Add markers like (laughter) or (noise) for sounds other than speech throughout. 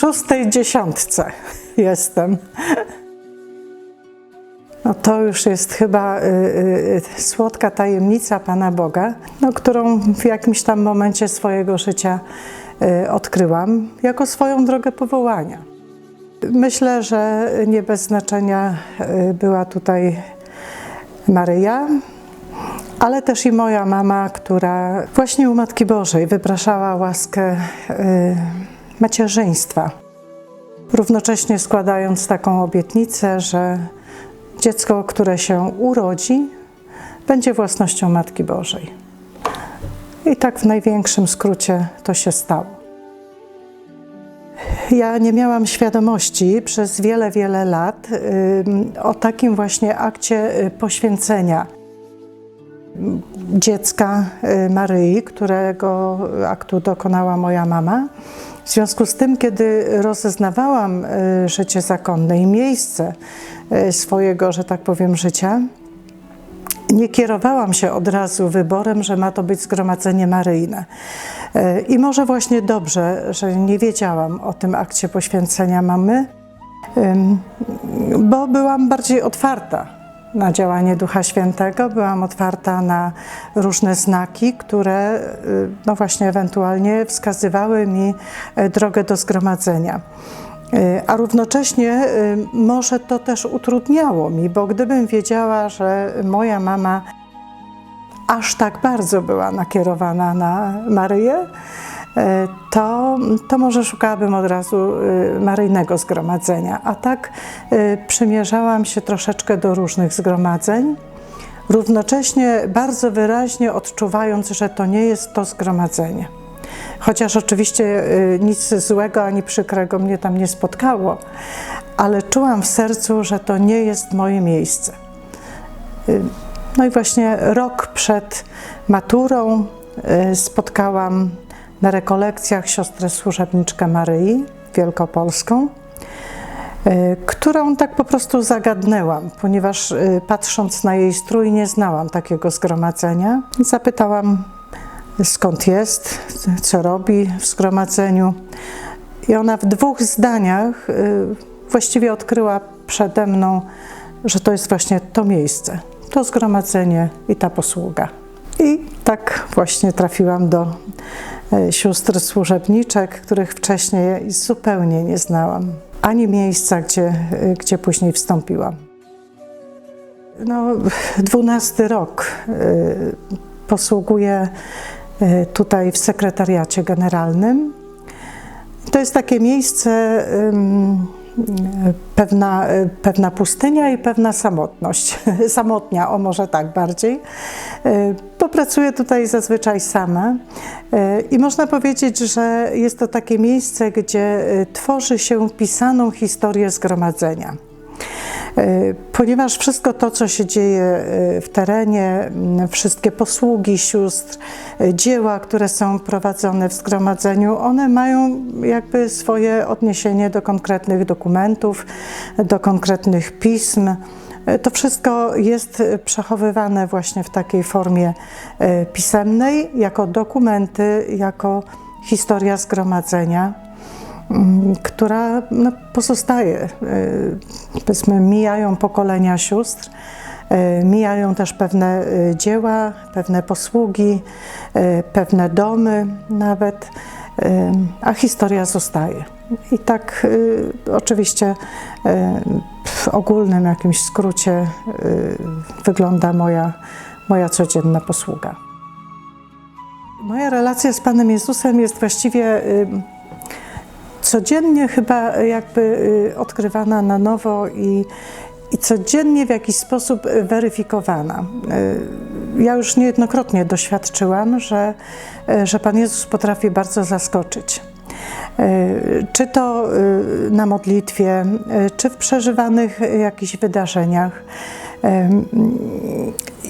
szóstej dziesiątce (laughs) jestem. No to już jest chyba y, y, słodka tajemnica Pana Boga, no, którą w jakimś tam momencie swojego życia y, odkryłam jako swoją drogę powołania. Myślę, że nie bez znaczenia y, była tutaj Maryja, ale też i moja mama, która właśnie u Matki Bożej wypraszała łaskę y, macierzyństwa, równocześnie składając taką obietnicę, że dziecko, które się urodzi, będzie własnością Matki Bożej. I tak w największym skrócie to się stało. Ja nie miałam świadomości przez wiele, wiele lat o takim właśnie akcie y, poświęcenia dziecka y, Maryi, którego aktu dokonała moja mama. W związku z tym, kiedy rozeznawałam y, życie zakonne i miejsce y, swojego, że tak powiem, życia, nie kierowałam się od razu wyborem, że ma to być zgromadzenie maryjne. Y, I może właśnie dobrze, że nie wiedziałam o tym akcie poświęcenia mamy, bo byłam bardziej otwarta na działanie Ducha Świętego, byłam otwarta na różne znaki, które y, no właśnie ewentualnie wskazywały mi e, drogę do zgromadzenia. Y, A równocześnie y, może to też utrudniało mi, bo gdybym wiedziała, że moja mama aż tak bardzo była nakierowana na Maryję, e, to, to może szukałabym od razu e, maryjnego zgromadzenia. A tak e, przymierzałam się troszeczkę do różnych zgromadzeń, równocześnie bardzo wyraźnie odczuwając, że to nie jest to zgromadzenie. Chociaż oczywiście nic złego ani przykrego mnie tam nie spotkało, ale czułam w sercu, że to nie jest moje miejsce. No i właśnie rok przed maturą spotkałam na rekolekcjach siostrę służebniczkę Maryi Wielkopolską, y, którą tak po prostu zagadnęłam, ponieważ y, patrząc na jej strój nie znałam takiego zgromadzenia. Zapytałam skąd jest, co robi w zgromadzeniu. I ona w dwóch zdaniach właściwie odkryła przede mną, że to jest właśnie to miejsce, to zgromadzenie i ta posługa. I tak właśnie trafiłam do e, sióstr służebniczek, których wcześniej zupełnie nie znałam, ani miejsca, gdzie, e, gdzie później wstąpiłam. No, dwunasty rok e, posługuję tutaj w sekretariacie generalnym. To jest takie miejsce, pewna, pewna pustynia i pewna samotność. (laughs) Samotnia, o może tak bardziej. Bo pracuję tutaj zazwyczaj sama i można powiedzieć, że jest to takie miejsce, gdzie tworzy się pisaną historię zgromadzenia. Ponieważ wszystko to, co się dzieje w terenie, wszystkie posługi sióstr, dzieła, które są prowadzone w zgromadzeniu, one mają jakby swoje odniesienie do konkretnych dokumentów, do konkretnych pism. To wszystko jest przechowywane właśnie w takiej formie pisemnej, jako dokumenty, jako historia zgromadzenia która no, pozostaje. Powiedzmy, mijają pokolenia sióstr, mijają też pewne dzieła, pewne posługi, pewne domy nawet, a historia zostaje. I tak oczywiście w ogólnym jakimś skrócie wygląda moja, moja codzienna posługa. Moja relacja z Panem Jezusem jest właściwie codziennie chyba jakby y, odkrywana na nowo i, i codziennie w jakiś sposób weryfikowana. Y, ja już niejednokrotnie doświadczyłam, że, y, że Pan Jezus potrafi bardzo zaskoczyć. Czy to na modlitwie, czy w przeżywanych jakichś wydarzeniach.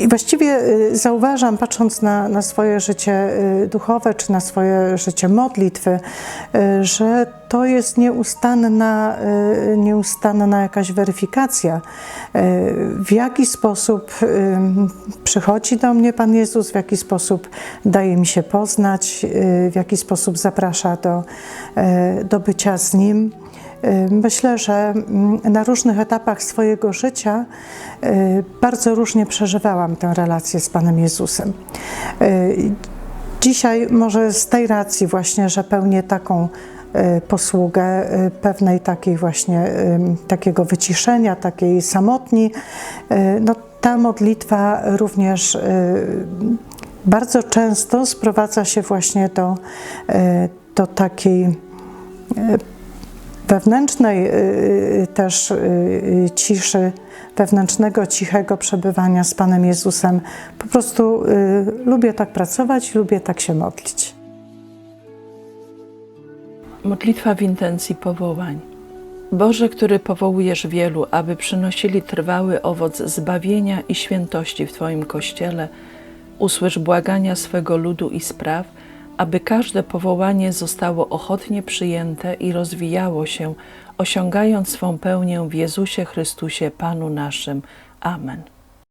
I właściwie y, zauważam, patrząc na, na swoje życie y, duchowe, czy na swoje życie modlitwy, y, że to jest nieustanna, nieustanna jakaś weryfikacja, w jaki sposób przychodzi do mnie Pan Jezus, w jaki sposób daje mi się poznać, w jaki sposób zaprasza do, do bycia z Nim. Y, Myślę, że mm, na różnych etapach swojego życia y, bardzo różnie przeżywałam tę relację z Panem Jezusem. Y, Dzisiaj może z tej racji właśnie, że pełnię taką posługę pewnej takiej właśnie takiego wyciszenia, takiej samotni, no ta modlitwa również bardzo często sprowadza się właśnie do, do takiej wewnętrznej y, też y, ciszy, wewnętrznego, cichego przebywania z Panem Jezusem. Po prostu y, lubię tak pracować, lubię tak się modlić. Modlitwa w intencji powołań. Boże, który powołujesz wielu, aby przynosili trwały owoc zbawienia i świętości w Twoim Kościele, usłysz błagania swego ludu i spraw, aby każde powołanie zostało ochotnie przyjęte i rozwijało się, osiągając swą pełnię w Jezusie Chrystusie, Panu naszym. Amen.